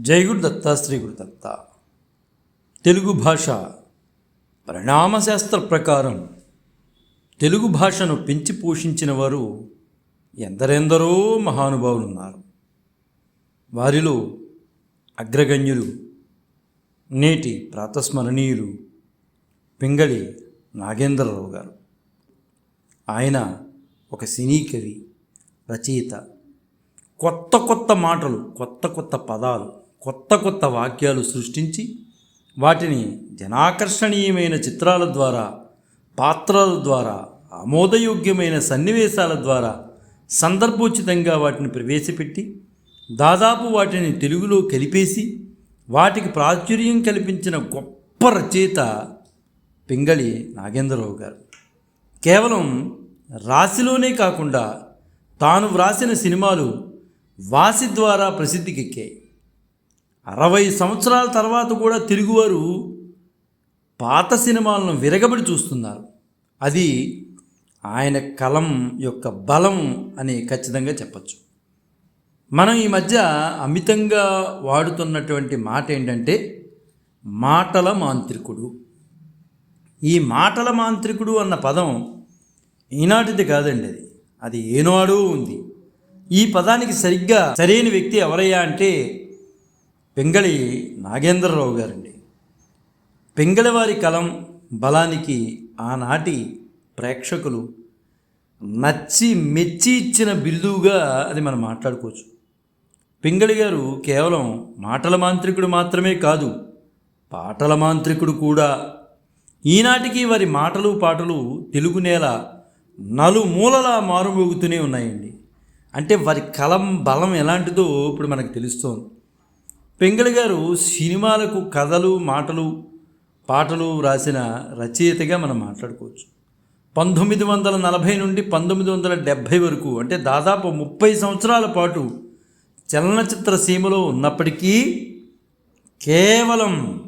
జై గురు దత్త శ్రీ గురు దత్త తెలుగు భాష పరిణామశాస్త్ర ప్రకారం తెలుగు భాషను పెంచి పోషించిన వారు ఎందరెందరో మహానుభావులు ఉన్నారు వారిలో అగ్రగణ్యులు నేటి ప్రాతస్మరణీయులు పింగళి నాగేంద్రరావు గారు. ఆయన ఒక సినీ కవి రచయిత. కొత్త కొత్త మాటలు కొత్త కొత్త పదాలు కొత్త కొత్త వాక్యాలు సృష్టించి వాటిని జనాకర్షణీయమైన చిత్రాల ద్వారా పాత్రల ద్వారా ఆమోదయోగ్యమైన సన్నివేశాల ద్వారా సందర్భోచితంగా వాటిని ప్రవేశపెట్టి దాదాపు వాటిని తెలుగులో కలిపేసి వాటికి ప్రాచుర్యం కల్పించిన గొప్ప రచయిత పింగళి నాగేంద్రరావు గారు. కేవలం రాశిలోనే కాకుండా తాను వ్రాసిన సినిమాలు వాసి ద్వారా ప్రసిద్ధికెక్కాయి. అరవై సంవత్సరాల తర్వాత కూడా తెలుగువారు పాత సినిమాలను విరగబడి చూస్తున్నారు. అది ఆయన కలం యొక్క బలం అని ఖచ్చితంగా చెప్పచ్చు. మనం ఈ మధ్య అమితంగా వాడుతున్నటువంటి మాట ఏంటంటే మాటల మాంత్రికుడు. ఈ మాటల మాంత్రికుడు అన్న పదం ఈనాటిది కాదండి అది. అది ఏనాడూ ఉంది. ఈ పదానికి సరిగ్గా సరైన వ్యక్తి ఎవరయ్యా అంటే పెంగళి నాగేంద్రరావు గారండి. పింగళి వారి కలం బలానికి ఆనాటి ప్రేక్షకులు నచ్చి మెచ్చి ఇచ్చిన బిల్లుగా అది మనం మాట్లాడుకోవచ్చు. పింగళి గారు కేవలం మాటల మాంత్రికుడు మాత్రమే కాదు పాటల మాంత్రికుడు కూడా. ఈనాటికి వారి మాటలు పాటలు తెలుగు నేల నలుమూలలా మారుమోగుతూనే ఉన్నాయండి. అంటే వారి కలం బలం ఎలాంటిదో ఇప్పుడు మనకు తెలుస్తోంది. పెంగళి గారు సినిమాలకు కథలు మాటలు పాటలు రాసిన రచయితగా మనం మాట్లాడుకోవచ్చు. పంతొమ్మిది వందల నలభై నుండి పంతొమ్మిది వందల డెబ్భై వరకు అంటే దాదాపు ముప్పై సంవత్సరాల పాటు చలనచిత్ర సీమలో ఉన్నప్పటికీ కేవలం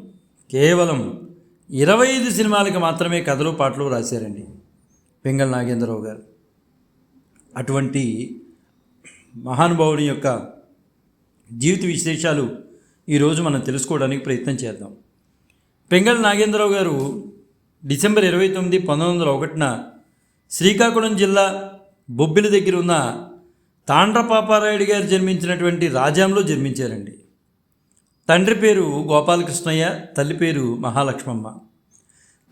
కేవలం ఇరవై ఐదు సినిమాలకు మాత్రమే కథలు పాటలు రాశారండి పెంగళ నాగేంద్రరావు గారు. అటువంటి మహానుభావుని యొక్క జీవిత విశేషాలు ఈరోజు మనం తెలుసుకోవడానికి ప్రయత్నం చేద్దాం. పెంగళ నాగేంద్రరావు గారు డిసెంబర్ ఇరవై తొమ్మిది పంతొమ్మిది వందల ఒకటిన శ్రీకాకుళం జిల్లా బొబ్బిలి దగ్గర ఉన్న తాండ్రపాపారాయుడు గారు జన్మించినటువంటి రాజాంలో జన్మించారండి. తండ్రి పేరు గోపాలకృష్ణయ్య తల్లి పేరు మహాలక్ష్మమ్మ.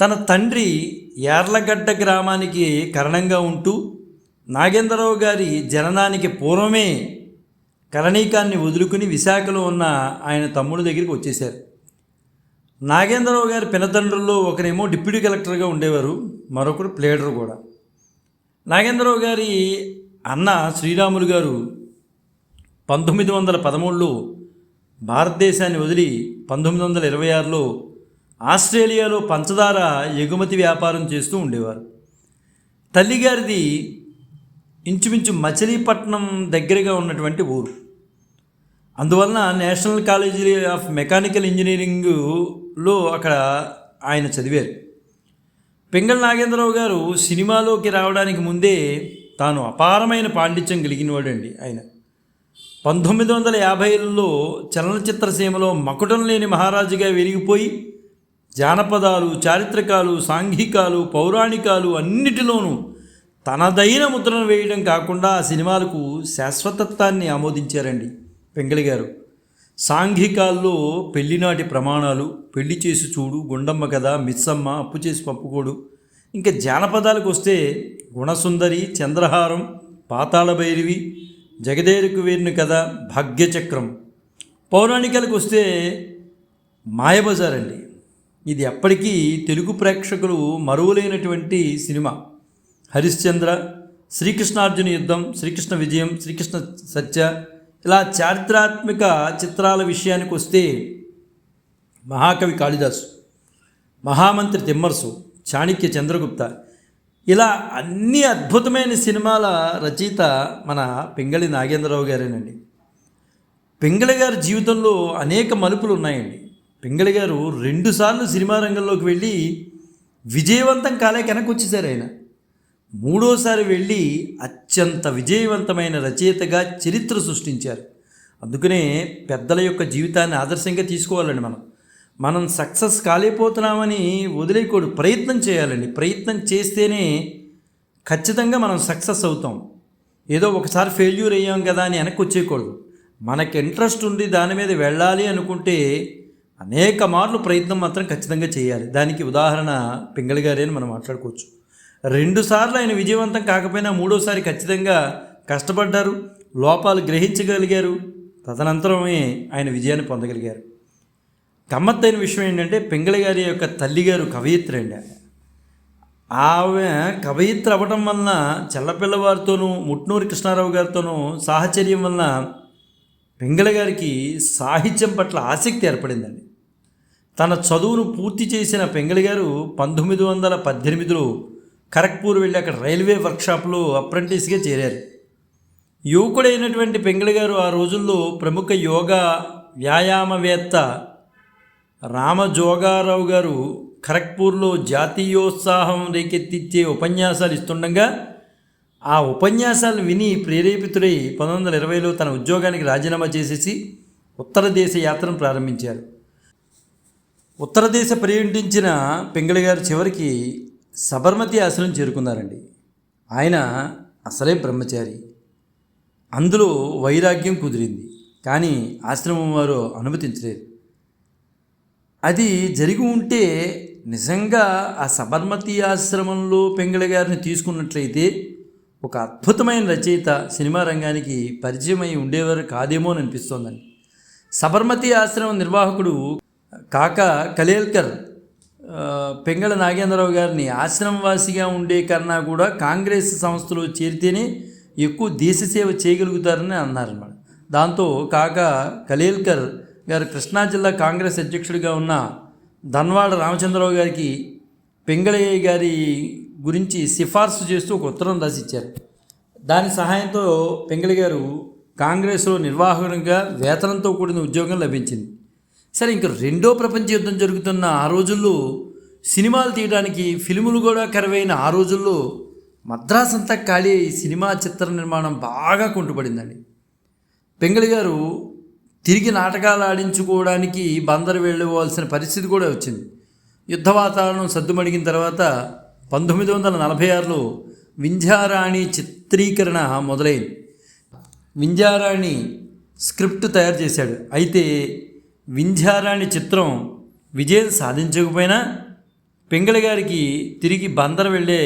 తన తండ్రి యార్లగడ్డ గ్రామానికి కరణంగా ఉంటూ నాగేంద్రరావు గారి జననానికి పూర్వమే కరణీకాన్ని వదులుకుని విశాఖలో ఉన్న ఆయన తమ్ముడి దగ్గరికి వచ్చేశారు. నాగేంద్రరావు గారి పినతండ్రుల్లో ఒకరేమో డిప్యూటీ కలెక్టర్గా ఉండేవారు మరొకరు ప్లేడర్ కూడా. నాగేంద్రరావు గారి అన్న శ్రీరాములు గారు పంతొమ్మిది వందల పదమూడులో భారతదేశాన్ని వదిలి పంతొమ్మిది వందల ఇరవై ఆరులో ఆస్ట్రేలియాలో పంచదార ఎగుమతి వ్యాపారం చేస్తూ ఉండేవారు. తల్లిగారిది ఇంచుమించు మచిలీపట్నం దగ్గరగా ఉన్నటువంటి ఊరు. అందువలన నేషనల్ కాలేజీ ఆఫ్ మెకానికల్ ఇంజనీరింగ్లో అక్కడ ఆయన చదివారు. పింగళ నాగేంద్రరావు గారు సినిమాలోకి రావడానికి ముందే తాను అపారమైన పాండిత్యం కలిగినవాడండి ఆయన. పంతొమ్మిది వందల యాభైలలో చలనచిత్ర సీమలో మకుటం లేని మహారాజుగా వెలిగిపోయి జానపదాలు చారిత్రకాలు సాంఘికాలు పౌరాణికాలు అన్నిటిలోనూ తనదైన ముద్రను వేయడం కాకుండా ఆ సినిమాలకు శాశ్వతత్వాన్ని ఆమోదించారండి. పెంగళి గారు సాంఘికాల్లో పెళ్ళినాటి ప్రమాణాలు పెళ్ళి చేసి చూడు గుండమ్మ కథ మిస్సమ్మ అప్పు చేసి పప్పుకోడు ఇంకా జానపదాలకు వస్తే గుణసుందరి చంద్రహారం పాతాళ భైరవి జగదేరుకు వేరిన కథ భాగ్యచక్రం. పౌరాణికాలకు వస్తే మాయబజార్ అండి ఇది ఎప్పటికీ తెలుగు ప్రేక్షకులు మరువలేనటువంటి సినిమా. హరిశ్చంద్ర శ్రీకృష్ణార్జున యుద్ధం శ్రీకృష్ణ విజయం శ్రీకృష్ణ సత్య ఇలా చారిత్రాత్మక చిత్రాల విషయానికి వస్తే మహాకవి కాళిదాసు మహామంత్రి తిమ్మర్సు చాణక్య చంద్రగుప్త ఇలా అన్ని అద్భుతమైన సినిమాల రచయిత మన పింగళి నాగేంద్రరావు గారేనండి. పింగళి గారి జీవితంలో అనేక మలుపులు ఉన్నాయండి. పింగళి గారు రెండుసార్లు సినిమా రంగంలోకి వెళ్ళి విజయవంతం కాలే వెనక్కి వచ్చేసారు ఆయన. మూడోసారి వెళ్ళి అత్యంత విజయవంతమైన రచయితగా చరిత్ర సృష్టించారు. అందుకనే పెద్దల యొక్క జీవితాన్ని ఆదర్శంగా తీసుకోవాలండి మనం. మనం సక్సెస్ కాలేపోతున్నామని వదిలేకూడదు ప్రయత్నం చేయాలండి. ప్రయత్నం చేస్తేనే ఖచ్చితంగా మనం సక్సెస్ అవుతాం. ఏదో ఒకసారి ఫెయిల్యూర్ అయ్యాం కదా అని వెనక్కి వచ్చేయకూడదు. మనకి ఇంట్రెస్ట్ ఉంది దాని మీద వెళ్ళాలి అనుకుంటే అనేక మార్లు ప్రయత్నం మాత్రం ఖచ్చితంగా చేయాలి. దానికి ఉదాహరణ పింగళి గారే అని మనం మాట్లాడుకోవచ్చు. రెండు సార్లు ఆయన విజయవంతం కాకపోయినా మూడోసారి ఖచ్చితంగా కష్టపడ్డారు లోపాలు గ్రహించగలిగారు. తదనంతరమే ఆయన విజయాన్ని పొందగలిగారు. గమ్మత్తైన విషయం ఏంటంటే పింగళి గారి యొక్క తల్లిగారు కవయిత్రి అండి ఆమె. కవయిత్రి అవ్వటం వలన చెల్లపిల్లవారితోనూ ముట్నూరి కృష్ణారావు గారితోనూ సాహచర్యం వలన పింగళ గారికి సాహిత్యం పట్ల ఆసక్తి ఏర్పడిందండి. తన చదువును పూర్తి చేసిన పెంగళి గారు పంతొమ్మిది వందల పద్దెనిమిదిలో ఖరగ్పూర్ వెళ్ళి అక్కడ రైల్వే వర్క్షాప్లో అప్రెంటిస్గా చేరారు. యువకుడైనటువంటి పింగళి గారు ఆ రోజుల్లో ప్రముఖ యోగా వ్యాయామవేత్త రామజోగారావు గారు ఖరగ్పూర్లో జాతీయోత్సాహం రేకెత్తిచ్చే ఉపన్యాసాలు ఇస్తుండగా ఆ ఉపన్యాసాలు విని ప్రేరేపితుడై పంతొమ్మిది వందల ఇరవైలో తన ఉద్యోగానికి రాజీనామా చేసేసి ఉత్తర దేశ యాత్రను ప్రారంభించారు. ఉత్తర దేశ పర్యటించిన పింగళి గారు చివరికి సబర్మతి ఆశ్రమం చేరుకున్నారండి. ఆయన అసలే బ్రహ్మచారి. అందులో వైరాగ్యం కుదిరింది. కానీ ఆశ్రమం వారు అనుమతించలేదు. అది జరిగి ఉంటే నిజంగా ఆ సబర్మతి ఆశ్రమంలో పెంగళ గారిని తీసుకున్నట్లయితే ఒక అద్భుతమైన రచయిత సినిమా రంగానికి పరిచయం అయి ఉండేవారు కాదేమో అని అనిపిస్తోందండి. సబర్మతి ఆశ్రమం నిర్వాహకుడు కాక కలేల్కర్ పెంగళ నాగేంద్రరావు గారిని ఆశ్రమవాసిగా ఉండే కన్నా కూడా కాంగ్రెస్ సంస్థలో చేరితేనే ఎక్కువ దేశ సేవ చేయగలుగుతారని అన్నారన్నమాట దాంతో కాక కలేల్కర్ గారు కృష్ణా జిల్లా కాంగ్రెస్ అధ్యక్షుడిగా ఉన్న ధన్వాడ రామచంద్రరావు గారికి పెంగళయ్య గారి గురించి సిఫార్సు చేస్తూ ఒక ఉత్తరం రాసిచ్చారు. దాని సహాయంతో పెంగళి గారు కాంగ్రెస్లో నిర్వాహకునిగా వేతనంతో కూడిన ఉద్యోగం లభించింది. సరే ఇంకా రెండో ప్రపంచ యుద్ధం జరుగుతున్న ఆ రోజుల్లో సినిమాలు తీయడానికి ఫిల్ములు కూడా కరువైన ఆ రోజుల్లో మద్రాస్ అంతా ఖాళీ అయి సినిమా చిత్ర నిర్మాణం బాగా కుంటుపడిందండి. పెంగళి గారు తిరిగి నాటకాలు ఆడించుకోవడానికి బందరు వెళ్ళవలసిన పరిస్థితి కూడా వచ్చింది. యుద్ధ వాతావరణం సద్దుమడిగిన తర్వాత పంతొమ్మిది వందల నలభై ఆరులో వింధ్యారాణి చిత్రీకరణ మొదలైంది. వింధ్యారాణి స్క్రిప్ట్ తయారు చేశాడు. అయితే వింధ్యారాణి చిత్రం విజయం సాధించకపోయినా పింగళి గారికి తిరిగి బందర్ వెళ్ళే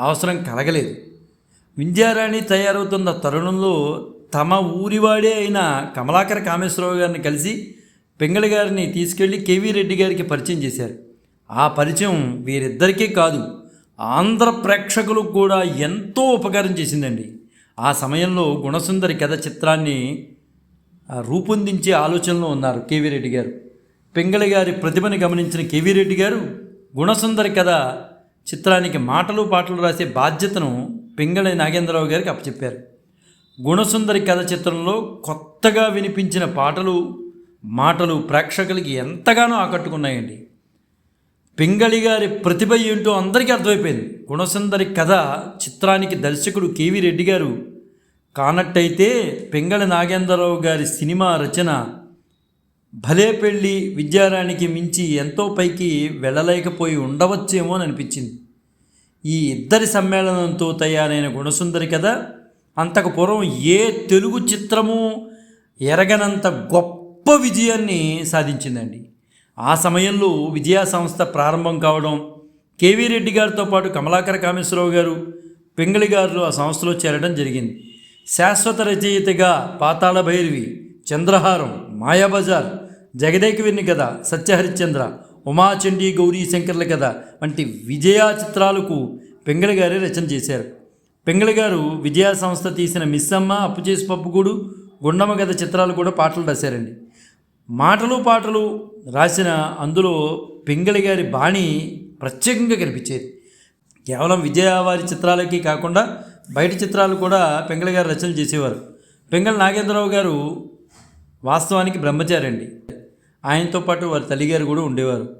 అవసరం కలగలేదు. వింధ్యారాణి తయారవుతున్న తరుణంలో తమ ఊరివాడే అయిన కమలాకర కామేశ్వరరావు గారిని కలిసి పింగళి గారిని తీసుకెళ్ళి కేవీ రెడ్డి గారికి పరిచయం చేశారు. ఆ పరిచయం వీరిద్దరికీ కాదు ఆంధ్ర ప్రేక్షకులకు కూడా ఎంతో ఉపకారం చేసిందండి. ఆ సమయంలో గుణసుందరి కథ చిత్రాన్ని రూపొందించే ఆలోచనలో ఉన్నారు కేవీ రెడ్డి గారు. పింగళి గారి ప్రతిభను గమనించిన కేవీ రెడ్డి గారు గుణసుందరి కథ చిత్రానికి మాటలు పాటలు రాసే బాధ్యతను పింగళి నాగేంద్రరావు గారికి అప్పచెప్పారు. గుణసుందరి కథ చిత్రంలో కొత్తగా వినిపించిన పాటలు మాటలు ప్రేక్షకులకి ఎంతగానో ఆకట్టుకున్నాయండి. పింగళి గారి ప్రతిభ ఏంటో అందరికీ అర్థమైపోయింది. గుణసుందరి కథ చిత్రానికి దర్శకుడు కేవీ రెడ్డి గారు కానట్టయితే పెంగళ నాగేంద్రరావు గారి సినిమా రచన భలే పెళ్ళి విద్యారానికి మించి ఎంతో పైకి వెళ్ళలేకపోయి ఉండవచ్చేమో అని అనిపించింది. ఈ ఇద్దరి సమ్మేళనంతో తయారైన గుణసుందరి కథ అంతకు పూర్వం ఏ తెలుగు చిత్రము ఎరగనంత గొప్ప విజయాన్ని సాధించిందండి. ఆ సమయంలో విజయా సంస్థ ప్రారంభం కావడం కేవీ రెడ్డి గారితో పాటు కమలాకర కామేశ్వరరావు గారు పెంగళి గారు ఆ సంస్థలో చేరడం జరిగింది. శాశ్వత రచయితగా పాతాళ భైరవి చంద్రహారం మాయాబజార్ జగదేకవిని కథ సత్యహరిశ్చంద్ర ఉమాచండీ గౌరీ శంకర్ల కథ వంటి విజయ చిత్రాలకు పింగళి గారే రచన చేశారు. పెంగళి గారు విజయ సంస్థ తీసిన మిస్సమ్మ అప్పు చేసి పప్పుగూడు గుండమ్మ కథ చిత్రాలు కూడా పాటలు రాశారండి. మాటలు పాటలు రాసిన అందులో పెంగళి గారి బాణి ప్రత్యేకంగా కనిపించేది. కేవలం విజయ వారి చిత్రాలకి కాకుండా బయట చిత్రాలు కూడా పెంగళ గారు రచనలు చేసేవారు. పెంగళ నాగేంద్రరావు గారు వాస్తవానికి బ్రహ్మచారి అండి ఆయనతో పాటు వారి తల్లిగారు కూడా ఉండేవారు.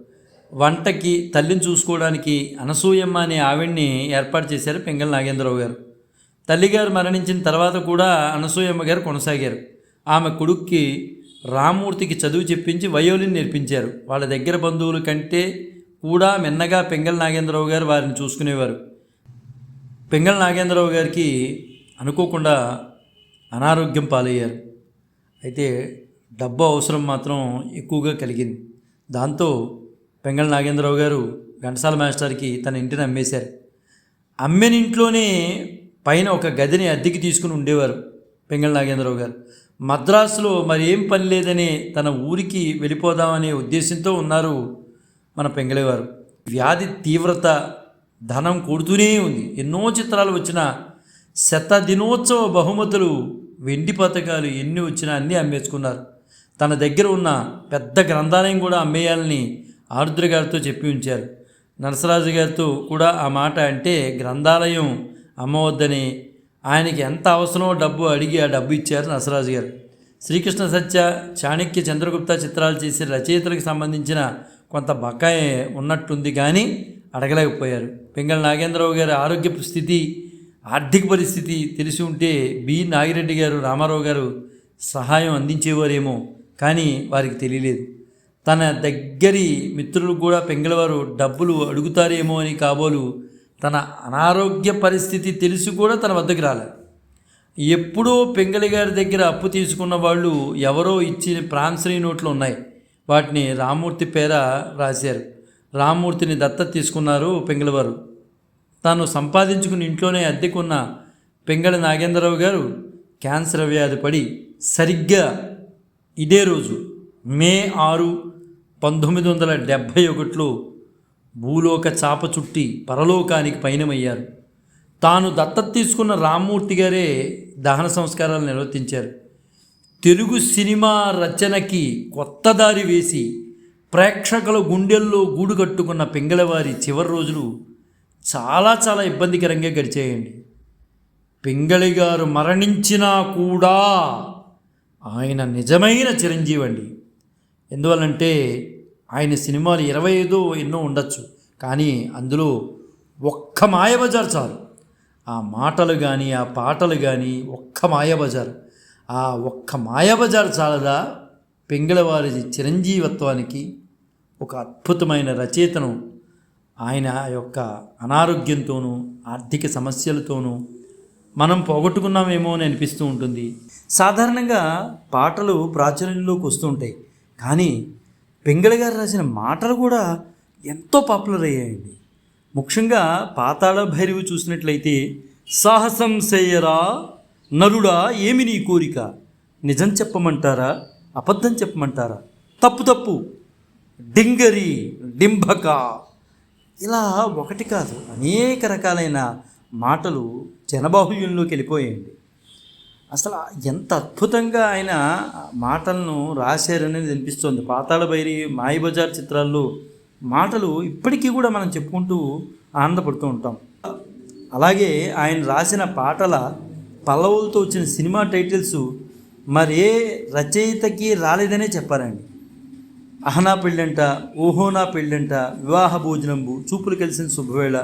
వంటకి తల్లిని చూసుకోవడానికి అనసూయమ్మ అనే ఆవిడ్ని ఏర్పాటు చేశారు పెంగళ నాగేంద్రరావు గారు. తల్లిగారు మరణించిన తర్వాత కూడా అనసూయమ్మ గారు కొనసాగారు. ఆమె కొడుక్కి రామూర్తికి చదువు చెప్పించి వయోలిన్ నేర్పించారు. వాళ్ళ దగ్గర బంధువుల కంటే కూడా మిన్నగా పెంగళ నాగేంద్రరావు గారు వారిని చూసుకునేవారు. పెంగళ నాగేంద్రరావు గారికి అనుకోకుండా అనారోగ్యం పాలయ్యారు. అయితే డబ్బు అవసరం మాత్రం ఎక్కువగా కలిగింది. దాంతో పెంగళ నాగేంద్రరావు గారు ఘంటసాల మాస్టర్కి తన ఇంటిని అమ్మేశారు. అమ్మిన ఇంట్లోనే పైన ఒక గదిని అద్దెకి తీసుకుని ఉండేవారు పెంగళ నాగేంద్రరావు గారు. మద్రాసులో మరి ఏం పని లేదని తన ఊరికి వెళ్ళిపోదామనే ఉద్దేశంతో ఉన్నారు మన పెంగళవారు. వ్యాధి తీవ్రత ధనం కొడుతూనే ఉంది. ఎన్నో చిత్రాలు వచ్చిన శత దినోత్సవ బహుమతులు వెండి పథకాలు ఎన్ని వచ్చినా అన్నీ అమ్మేసుకున్నారు. తన దగ్గర ఉన్న పెద్ద గ్రంథాలయం కూడా అమ్మేయాలని ఆరుద్ర గారితో చెప్పి ఉంచారు. నరసరాజు గారితో కూడా ఆ మాట అంటే గ్రంథాలయం అమ్మవద్దని ఆయనకి ఎంత అవసరమో డబ్బు అడిగి ఆ డబ్బు ఇచ్చారు నరసరాజు గారు. శ్రీకృష్ణ సత్య చాణక్య చంద్రగుప్త చిత్రాలు చేసే రచయితలకు సంబంధించిన కొంత బకాయి ఉన్నట్టుంది కానీ అడగలేకపోయారు. పింగళ నాగేంద్రరావు గారి ఆరోగ్య స్థితి ఆర్థిక పరిస్థితి తెలిసి ఉంటే బి. నాగిరెడ్డి గారు రామారావు గారు సహాయం అందించేవారేమో కానీ వారికి తెలియలేదు. తన దగ్గరి మిత్రులు కూడా పెంగళవారు డబ్బులు అడుగుతారేమో అని కాబోలు తన అనారోగ్య పరిస్థితి తెలిసి కూడా తన వద్దకు రాలేదు ఎప్పుడో పెంగళి గారి దగ్గర అప్పు తీసుకున్న వాళ్ళు ఎవరో ఇచ్చిన ప్రాన్సరీ నోట్లు ఉన్నాయి. వాటిని రామూర్తి పేర రాశారు. రామ్మూర్తిని దత్తత తీసుకున్నారు పెంగళవారు. తాను సంపాదించుకుని ఇంట్లోనే అద్దెకున్న పెంగళ నాగేంద్రరావు గారు క్యాన్సర్ వ్యాధి పడి సరిగ్గా ఇదే రోజు మే ఆరు పంతొమ్మిది వందల డెబ్భై ఒకటిలో భూలోక చాప చుట్టి పరలోకానికి పయనమయ్యారు. తాను దత్తత తీసుకున్న రామ్మూర్తి గారే దహన సంస్కారాలు నిర్వర్తించారు. తెలుగు సినిమా రచనకి కొత్త దారి వేసి ప్రేక్షకుల గుండెల్లో గూడు కట్టుకున్న పింగళవారి చివరి రోజులు చాలా చాలా ఇబ్బందికరంగా గడిచేయండి. పింగళి గారు మరణించినా కూడా ఆయన నిజమైన చిరంజీవి అండి ఎందువల్లంటే ఆయన సినిమాలు ఇరవై ఐదో ఎన్నో ఉండొచ్చు కానీ అందులో ఒక్క మాయబజార్ చాలు. ఆ మాటలు కానీ ఆ పాటలు కానీ ఒక్క మాయబజార్. ఆ ఒక్క మాయబజార్ చాలదా పెంగళవారి చిరంజీవత్వానికి? ఒక అద్భుతమైన రచయితను. ఆయన యొక్క అనారోగ్యంతోనూ ఆర్థిక సమస్యలతోనూ మనం పోగొట్టుకున్నామేమో అని అనిపిస్తూ ఉంటుంది. సాధారణంగా పాటలు ప్రాచుర్యంలోకి వస్తుంటాయి కానీ పెంగళ గారు రాసిన మాటలు కూడా ఎంతో పాపులర్ అయ్యాయండి. ముఖ్యంగా పాతాళ భైరవి చూసినట్లయితే సాహసం చేయరా నరుడా ఏమి నీ కోరిక? నిజం చెప్పమంటారా? అబద్ధం చెప్పమంటారా? తప్పు తప్పు డింగరి డింబక ఇలా ఒకటి కాదు అనేక రకాలైన మాటలు జనబాహుల్యంలోకి వెళ్ళిపోయాయండి. అసలు ఎంత అద్భుతంగా ఆయన మాటలను రాశారనేది అనిపిస్తుంది. పాతాళ భైరి మాయబజార్ చిత్రాల్లో మాటలు ఇప్పటికీ కూడా మనం చెప్పుకుంటూ ఆనందపడుతూ ఉంటాం. అలాగే ఆయన రాసిన పాటల పల్లవులతో వచ్చిన సినిమా టైటిల్స్ మరే రచయితకి రాలేదనే చెప్పారండి. అహనా పెళ్ళంట ఓహోనా పెళ్ళంట వివాహ భోజనంబు చూపులు కలిసిన శుభవేళ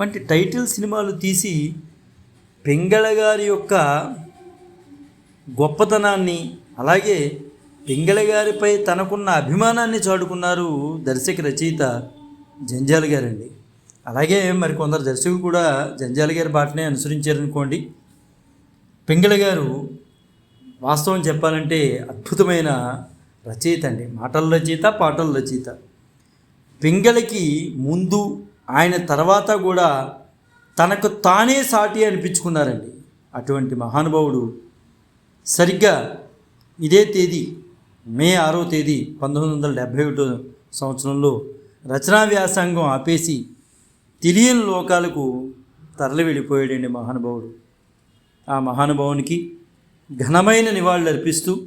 వంటి టైటిల్ సినిమాలు తీసి పెంగళ గారి యొక్క గొప్పతనాన్ని అలాగే పెంగళ గారిపై తనకున్న అభిమానాన్ని చాటుకున్నారు దర్శక రచయిత జంజాల గారండి. అలాగే మరి కొందరు దర్శకులు కూడా జంజాల గారి బాటనే అనుసరించారనుకోండి. పెంగళ గారు వాస్తవం చెప్పాలంటే అద్భుతమైన రచయిత అండి మాటల రచయిత పాటల రచయిత పింగళకి ముందు ఆయన తర్వాత కూడా తనకు తానే సాటి అనిపించుకున్నారండి. అటువంటి మహానుభావుడు సరిగ్గా ఇదే తేదీ మే ఆరో తేదీ పంతొమ్మిది వందల డెబ్భై ఒకటో సంవత్సరంలో రచనా వ్యాసంగం ఆపేసి తెలియని లోకాలకు తరలి వెళ్ళిపోయాడండి మహానుభావుడు. ఆ మహానుభావునికి ఘనమైన నివాళులు అర్పిస్తూ